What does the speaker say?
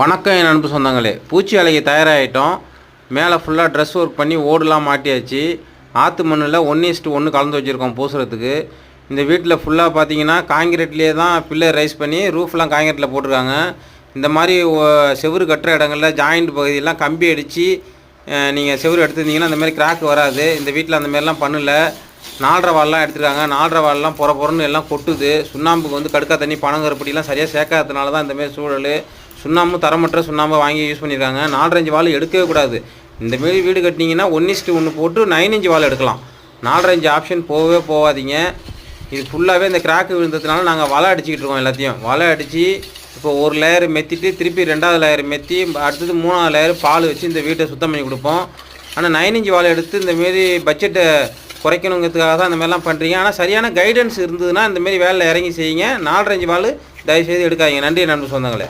வணக்கம் என் அன்பு சொந்தங்களே. பூச்சி அலைக்கு தயாராகிட்டோம் மேலே ஃபுல்லாக ட்ரெஸ் ஒர்க் பண்ணி ஓடுலாம் மாட்டியாச்சு. ஆற்று மண்ணில் ஒன்று இஸ்ட்டு ஒன்று கலந்து வச்சுருக்கோம் பூசுறதுக்கு. இந்த வீட்டில் ஃபுல்லாக பார்த்தீங்கன்னா காங்கிரீட்லேயே தான் பில்லர் ரைஸ் பண்ணி ரூஃப்லாம் காங்கிரீட்டில் போட்டிருக்காங்க. இந்த மாதிரி செவரு செவுரு கட்டுற இடங்களில் ஜாயிண்ட் பகுதியெல்லாம் கம்பி அடித்து நீங்கள் செவுரு எடுத்துருந்தீங்கன்னா அந்த மாதிரி கிராக் வராது. இந்த வீட்டில் அந்த மாதிரிலாம் பண்ணல. நாலரை வால்லாம் எடுத்துருக்காங்க. நாலரை வால்லாம் புற புறன்னு எல்லாம் கொட்டுது. சுண்ணாம்புக்கு வந்து கடுக்கா தண்ணி பனங்கருப்படிலாம் சரியாக சேர்க்காததுனால தான் இந்தமாரி சூழல். சுண்ணாம்பு தரமற்ற சுண்ணாம்பு வாங்கி யூஸ் பண்ணியிருக்காங்க. நாலரை இன்ச்சு வால் எடுக்கவே கூடாது. இந்த மாரி வீடு கட்டினீங்கன்னா ஒன் இஸ்ட்டு ஒன்று போட்டு நைன் இன்ச்சு வால் எடுக்கலாம். நாலரை இஞ்சு ஆப்ஷன் போகவே போகாதீங்க. இது ஃபுல்லாகவே இந்த கிராக்கு விழுந்ததுனால நாங்கள் வலை அடிச்சுக்கிட்டு இருக்கோம் எல்லாத்தையும். வலை அடித்து இப்போ ஒரு லேயர் மெத்திட்டு திருப்பி ரெண்டாவது லேயர் மெத்தி அடுத்தது மூணாவது லேயர் பால் வச்சு இந்த வீட்டை சுத்தம் பண்ணி கொடுப்போம். ஆனால் நைன் இன்ச் வாழை எடுத்து இந்த மாரி பட்ஜெட்டை குறைக்கணுங்கிறதுக்காக தான் இந்தமாரிலாம் பண்ணுறீங்க ஆனால் சரியான கைடன்ஸ் இருந்ததுன்னா இந்தமாரி வேலையில் இறங்கி செய்யுங்க. நாலரை இன்ச் வால் தயவுசெய்து எடுக்காதீங்க. நன்றி நன்றி சொந்தங்களே.